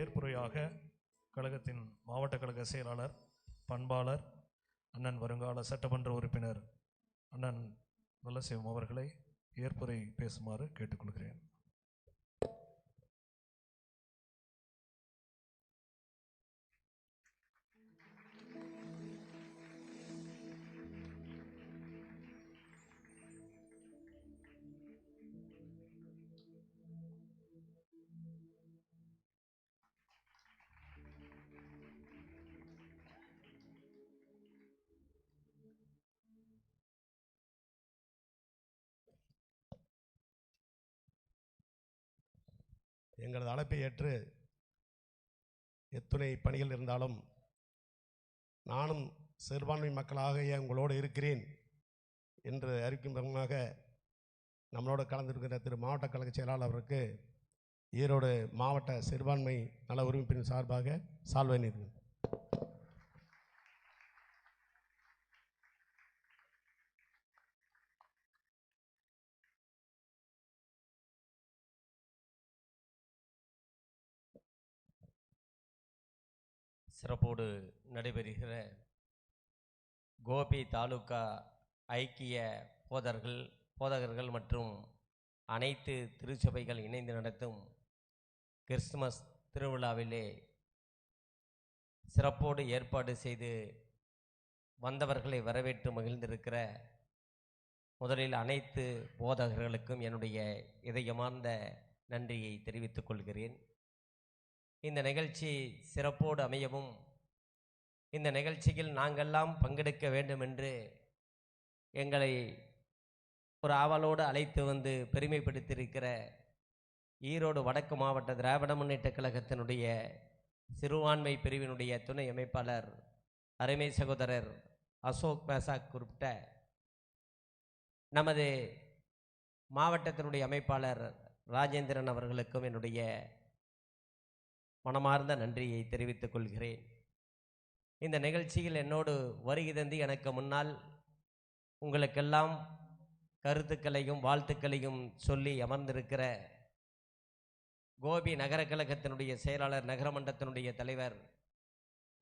ஏற்புரையாக கழகத்தின் மாவட்ட கழக செயலாளர் பண்பாளர் அண்ணன் வருங்கால சட்டமன்ற உறுப்பினர் அண்ணன் நல்லசிவம் அவர்களை ஏற்புரை பேசுமாறு கேட்டுக்கொள்கிறேன். எங்களது அழைப்பை ஏற்று எத்துணை பணிகள் இருந்தாலும் நானும் சிறுபான்மை மக்களாக உங்களோடு இருக்கிறேன் என்று அறிவிக்கும் விதமாக நம்மளோடு கலந்திருக்கிற திரு மாவட்ட கழக செயலாளர் அவருக்கு ஈரோடு மாவட்ட சிறுபான்மை நல உரிமைப்பின் சார்பாக சால்வை நீர்கள் சிறப்போடு நடைபெறுகிற கோபி தாலுகா ஐக்கிய போதர்கள் போதகர்கள் மற்றும் அனைத்து திருச்சபைகள் இணைந்து நடத்தும் கிறிஸ்துமஸ் திருவிழாவிலே சிறப்போடு ஏற்பாடு செய்து வந்தவர்களை வரவேற்று மகிழ்ந்திருக்கிற முதலில் அனைத்து போதகர்களுக்கும் என்னுடைய இதயமார்ந்த நன்றியை தெரிவித்துக் கொள்கிறேன். இந்த நிகழ்ச்சி சிறப்போடு அமையவும். இந்த நிகழ்ச்சியில் நாங்கள்லாம் பங்கெடுக்க வேண்டும் என்று எங்களை ஒரு ஆவலோடு அழைத்து வந்து பெருமைப்படுத்தியிருக்கிற ஈரோடு வடக்கு மாவட்ட திராவிட முன்னேற்ற கழகத்தினுடைய சிறுபான்மை பிரிவினுடைய துணை அமைப்பாளர் அருமை சகோதரர் அசோக் மேசாக் குறிப்பிட்ட நமது மாவட்டத்தினுடைய அமைப்பாளர் ராஜேந்திரன் அவர்களுக்கும் என்னுடைய மனமார்ந்த நன்றியை தெரிவித்துக் கொள்கிறேன். இந்த நிகழ்ச்சியில் என்னோடு வருகை தந்து எனக்கு முன்னால் உங்களுக்கெல்லாம் கருத்துக்களையும் வாழ்த்துக்களையும் சொல்லி அமர்ந்திருக்கிற கோபி நகர கழகத்தினுடைய செயலாளர் நகரமன்றத்தினுடைய தலைவர்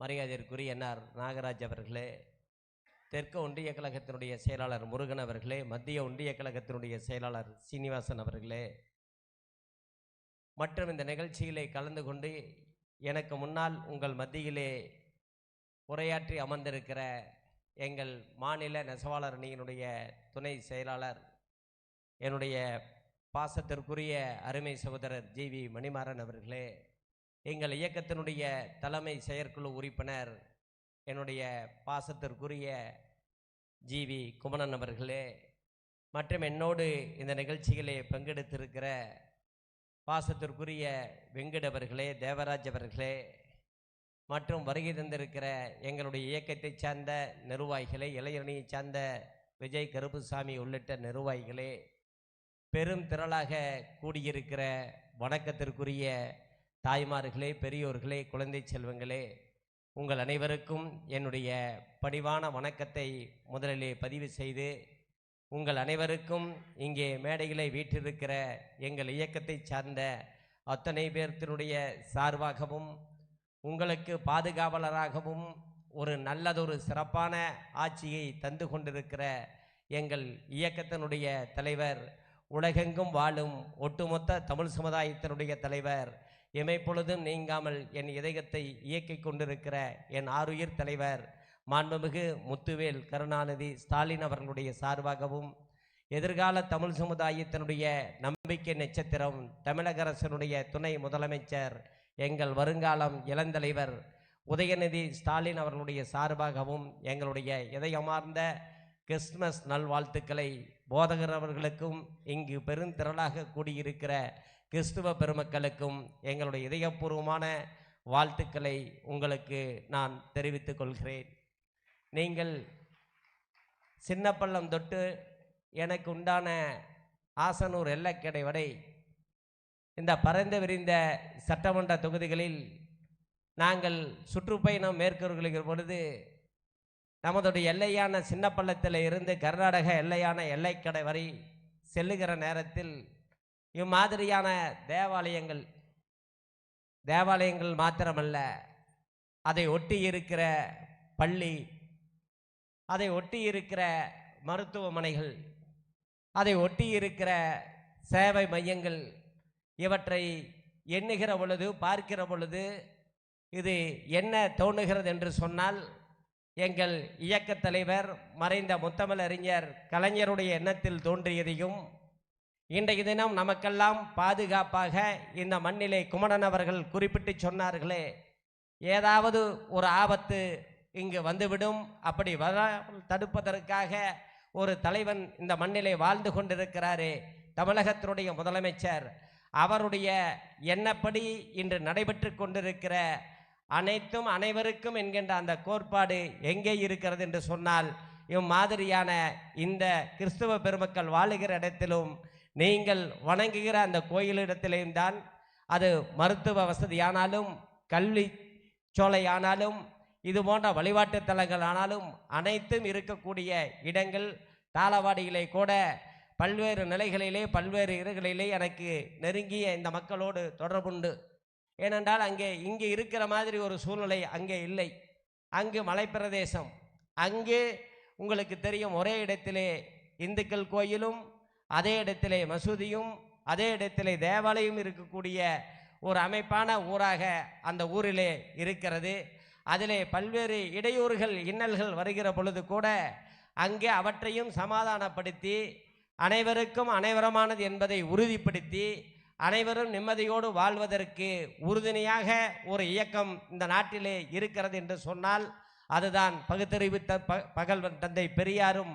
மரியாதைக்குரிய என்ஆர் நாகராஜ் அவர்களே தெற்கு ஒன்றிய கழகத்தினுடைய செயலாளர் முருகன் அவர்களே மத்திய ஒன்றிய கழகத்தினுடைய செயலாளர் சீனிவாசன் அவர்களே மற்றும் இந்த நிகழ்ச்சியிலே கலந்து கொண்டு எனக்கு முன்னால் உங்கள் மத்தியிலே உரையாற்றி அமர்ந்திருக்கிற எங்கள் மாநில நெசவாளர் அணியினுடைய துணை செயலாளர் என்னுடைய பாசத்திற்குரிய அருமை சகோதரர் ஜி வி மணிமாறன் அவர்களே எங்கள் இயக்கத்தினுடைய தலைமை செயற்குழு உறுப்பினர் என்னுடைய பாசத்திற்குரிய ஜி வி குமணன் அவர்களே மற்றும் என்னோடு இந்த நிகழ்ச்சியிலே பங்கெடுத்திருக்கிற பாசத்திற்குரிய வெங்கட் அவர்களே தேவராஜ் அவர்களே மற்றும் வருகை தந்திருக்கிற எங்களுடைய இயக்கத்தைச் சார்ந்த நிர்வாகிகளே இளைஞரணியைச் சார்ந்த விஜய் கருப்புசாமி உள்ளிட்ட நிர்வாகிகளே பெரும் திரளாக கூடியிருக்கிற வணக்கத்திற்குரிய தாய்மார்களே பெரியோர்களே குழந்தை செல்வங்களே உங்கள் அனைவருக்கும் என்னுடைய பணிவான வணக்கத்தை முதலிலே பதிவு செய்து உங்கள் அனைவருக்கும் இங்கே மேடைகளை வீற்றிருக்கிற எங்கள் இயக்கத்தை சார்ந்த அத்தனை பேர்த்தினுடைய சார்பாகவும் உங்களுக்கு பாதுகாவலராகவும் ஒரு நல்லதொரு சிறப்பான ஆட்சியை தந்து கொண்டிருக்கிற எங்கள் இயக்கத்தினுடைய தலைவர் உலகெங்கும் வாழும் ஒட்டுமொத்த தமிழ் சமுதாயத்தினுடைய தலைவர் இமைப்பொழுதும் நீங்காமல் என் இதயத்தை இயக்கிக் கொண்டிருக்கிற என் ஆருயிர் தலைவர் மாண்புமிகு முத்துவேல் கருணாநிதி ஸ்டாலின் அவர்களுடைய சார்பாகவும் எதிர்கால தமிழ் சமுதாயத்தினுடைய நம்பிக்கை நட்சத்திரம் தமிழக அரசனுடைய துணை முதலமைச்சர் எங்கள் வருங்காலம் இளந்தலைவர் உதயநிதி ஸ்டாலின் அவர்களுடைய சார்பாகவும் எங்களுடைய இதயமார்ந்த கிறிஸ்துமஸ் நல்வாழ்த்துக்களை போதகர் அவர்களுக்கும் இங்கு பெருந்திரளாக கூடியிருக்கிற கிறிஸ்துவ பெருமக்களுக்கும் எங்களுடைய இதயபூர்வமான வாழ்த்துக்களை உங்களுக்கு நான் தெரிவித்துக் கொள்கிறேன். நீங்கள் சின்னப்பள்ளம் தொட்டு எனக்கு உண்டான ஆசனூர் எல்லக்கடை வரை இந்த பரந்து விரிந்த சட்டமன்ற தொகுதிகளில் நாங்கள் சுற்றுப்பயணம் மேற்கொள்கிற பொழுது நமதுடைய எல்லையான சின்னப்பள்ளத்தில் இருந்து கர்நாடக எல்லையான எல்லைக்கடை வரை செல்லுகிற நேரத்தில் இம்மாதிரியான தேவாலயங்கள் தேவாலயங்கள் மாத்திரமல்ல அதை ஒட்டி இருக்கிற பள்ளி அதை ஒட்டி இருக்கிற மருத்துவமனைகள் அதை ஒட்டி இருக்கிற சேவை மையங்கள் இவற்றை எண்ணுகிற பொழுது பார்க்கிற பொழுது இது என்ன தோணுகிறது என்று சொன்னால் எங்கள் இயக்கத் தலைவர் மறைந்த முத்தமிழ் அறிஞர் கலைஞருடைய எண்ணத்தில் தோன்றியதையும் இன்றைய தினம் நமக்கெல்லாம் பாதுகாப்பாக இந்த மண்ணிலே குமணன் அவர்கள் குறிப்பிட்டு சொன்னார்களே ஏதாவது ஒரு ஆபத்து இங்கு வந்துவிடும். அப்படி வராமல் தடுப்பதற்காக ஒரு தலைவன் இந்த மண்ணிலே வாழ்ந்து கொண்டிருக்கிறாரே. தமிழகத்தினுடைய முதலமைச்சர் அவருடைய எண்ணப்படி இன்று நடைபெற்று கொண்டிருக்கிற அனைத்தும் அனைவருக்கும் என்கின்ற அந்த கோட்பாடு எங்கே இருக்கிறது என்று சொன்னால் இம்மாதிரியான இந்த கிறிஸ்துவ பெருமக்கள் வாழுகிற இடத்திலும் நீங்கள் வணங்குகிற அந்த கோயிலிடத்திலேயும் தான் அது மருத்துவ வசதியானாலும் கல்வி சோலையானாலும் இது போன்ற வழிபாட்டு தலங்கள் ஆனாலும் அனைத்தும் இருக்கக்கூடிய இடங்கள் தாளவாடியிலே கூட பல்வேறு நிலைகளிலே பல்வேறு இடங்களிலே எனக்கு நெருங்கிய இந்த மக்களோடு தொடர்புண்டு. ஏனென்றால் அங்கே இங்கே இருக்கிற மாதிரி ஒரு சூழ்நிலை அங்கே இல்லை. அங்கு மலைப்பிரதேசம். அங்கே உங்களுக்கு தெரியும் ஒரே இடத்திலே இந்துக்கள் கோயிலும் அதே இடத்திலே மசூதியும் அதே இடத்திலே தேவாலயம் இருக்கக்கூடிய ஒரு அமைப்பான ஊராக அந்த ஊரிலே இருக்கிறது. அதிலே பல்வேறு இடையூறுகள் இன்னல்கள் வருகிற பொழுது கூட அங்கே அவற்றையும் சமாதானப்படுத்தி அனைவருக்கும் அனைவரமானது என்பதை உறுதிப்படுத்தி அனைவரும் நிம்மதியோடு வாழ்வதற்கு உறுதுணையாக ஒரு இயக்கம் இந்த நாட்டிலே இருக்கிறது என்று சொன்னால் அதுதான் பகுத்தறிவு த ப- பகல்வன் தந்தை பெரியாரும்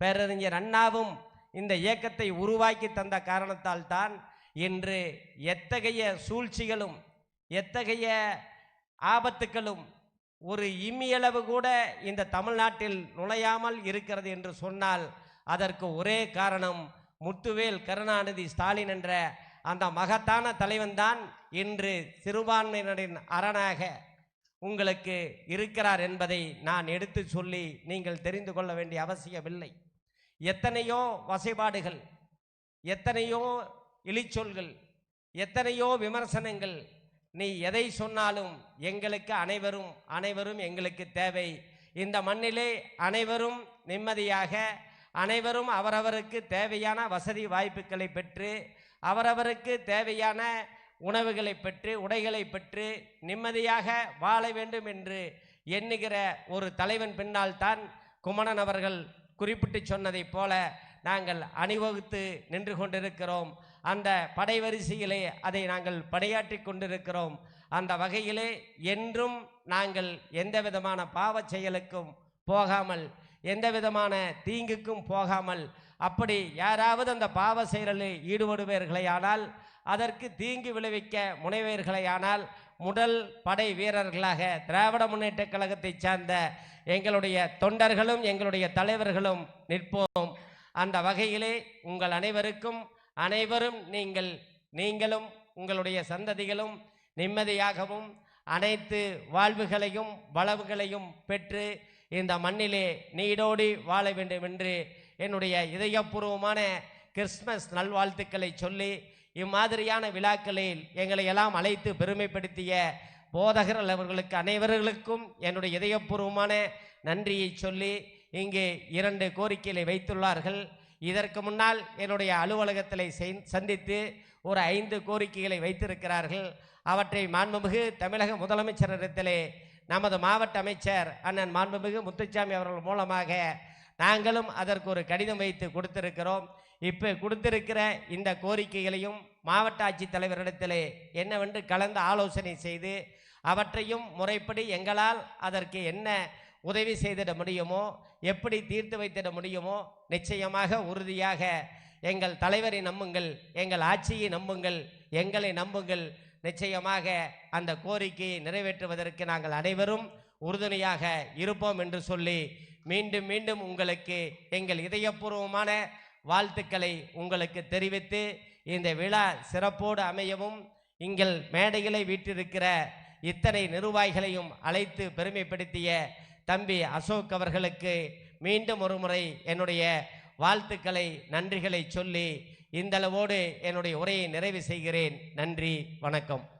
பேரறிஞர் அண்ணாவும் இந்த இயக்கத்தை உருவாக்கி தந்த காரணத்தால் தான் இன்று எத்தகைய சூழ்ச்சிகளும் எத்தகைய ஆபத்துக்களும் ஒரு இம்மியளவு கூட இந்த தமிழ்நாட்டில் நுழையாமல் இருக்கிறது என்று சொன்னால் அதற்கு ஒரே காரணம் முத்துவேல் கருணாநிதி ஸ்டாலின் என்ற அந்த மகத்தான தலைவன்தான் இன்று சிறுபான்மையினரின் அரணாக உங்களுக்கு இருக்கிறார் என்பதை நான் எடுத்து சொல்லி நீங்கள் தெரிந்து கொள்ள வேண்டிய அவசியமில்லை. எத்தனையோ வசைபாடுகள் எத்தனையோ இழிச்சொல்கள் எத்தனையோ விமர்சனங்கள் நீ எதை சொன்னாலும் எங்களுக்கு அனைவரும் அனைவரும் எங்களுக்கு தேவை. இந்த மண்ணிலே அனைவரும் நிம்மதியாக அனைவரும் அவரவருக்கு தேவையான வசதி வாய்ப்புகளை பெற்று அவரவருக்கு தேவையான உணவுகளை பெற்று உடைகளை பெற்று நிம்மதியாக வாழ வேண்டும் என்று எண்ணுகிற ஒரு தலைவன் பின்னால் தான் குமணன் அவர்கள் குறிப்பிட்டு சொன்னதைப் போல நாங்கள் அணிவகுத்து நின்று கொண்டிருக்கிறோம். அந்த படை வரிசையிலே அதை நாங்கள் படையாற்றி கொண்டிருக்கிறோம். அந்த வகையிலே என்றும் நாங்கள் எந்த விதமான பாவச் செயலுக்கும் போகாமல் எந்த விதமான தீங்குக்கும் போகாமல் அப்படி யாராவது அந்த பாவ செயலில் ஈடுபடுவீர்களேயானால் அதற்கு தீங்கு விளைவிக்க முனைவீர்களேயானால் முதல் படை வீரர்களாக திராவிட முன்னேற்றக் கழகத்தைச் சார்ந்த எங்களுடைய தொண்டர்களும் எங்களுடைய தலைவர்களும் நிற்போம். அந்த வகையிலே உங்கள் அனைவருக்கும் அனைவரும் நீங்கள் நீங்களும் உங்களுடைய சந்ததிகளும் நிம்மதியாகவும் அனைத்து வாழ்வுகளையும் வளவுகளையும் பெற்று இந்த மண்ணிலே நீடோடி வாழ வேண்டும் என்று என்னுடைய இதயபூர்வமான கிறிஸ்மஸ் நல்வாழ்த்துக்களை சொல்லி இம்மாதிரியான விழாக்களில் எங்களை எல்லாம் அழைத்து பெருமைப்படுத்திய போதகர்கள் அவர்களுக்கு அனைவர்களுக்கும் என்னுடைய இதயபூர்வமான நன்றியை சொல்லி இங்கே இரண்டு கோரிக்கைகளை வைத்துள்ளார்கள். இதற்கு முன்னால் என்னுடைய அலுவலகத்தில் சந்தித்து ஒரு ஐந்து கோரிக்கைகளை வைத்திருக்கிறார்கள். அவற்றை மாண்புமிகு தமிழக முதலமைச்சரிடத்திலே நமது மாவட்ட அமைச்சர் அண்ணன் மாண்புமிகு முத்துச்சாமி அவர்கள் மூலமாக நாங்களும் அதற்கு ஒரு கடிதம் வைத்து கொடுத்திருக்கிறோம். இப்போ கொடுத்திருக்கிற இந்த கோரிக்கைகளையும் மாவட்ட ஆட்சித்தலைவரிடத்திலே என்னவென்று கலந்து ஆலோசனை செய்து அவற்றையும் முறைப்படி எங்களால் அதற்கு என்ன உதவி செய்திட முடியுமோ? எப்படி தீர்த்து வைத்திட முடியுமோ? நிச்சயமாக உறுதியாக. எங்கள் தலைவரை நம்புங்கள் எங்கள் ஆட்சியை நம்புங்கள் எங்களை நம்புங்கள். நிச்சயமாக அந்த கோரிக்கையை நிறைவேற்றுவதற்கு நாங்கள் அனைவரும் உறுதுணையாக இருப்போம் என்று சொல்லி மீண்டும் மீண்டும் உங்களுக்கு எங்கள் இதயபூர்வமான வாழ்த்துக்களை உங்களுக்கு தெரிவித்து இந்த விழா சிறப்போடு அமையவும் எங்கள் மேடைகளை வீட்டிருக்கிற இத்தனை நிர்வாகிகளையும் அழைத்து பெருமைப்படுத்திய தம்பி அசோக் அவர்களுக்கு மீண்டும் ஒரு முறை என்னுடைய வாழ்த்துக்களை நன்றிகளை சொல்லி இந்தளவோடு என்னுடைய உரையை நிறைவு செய்கிறேன். நன்றி வணக்கம்.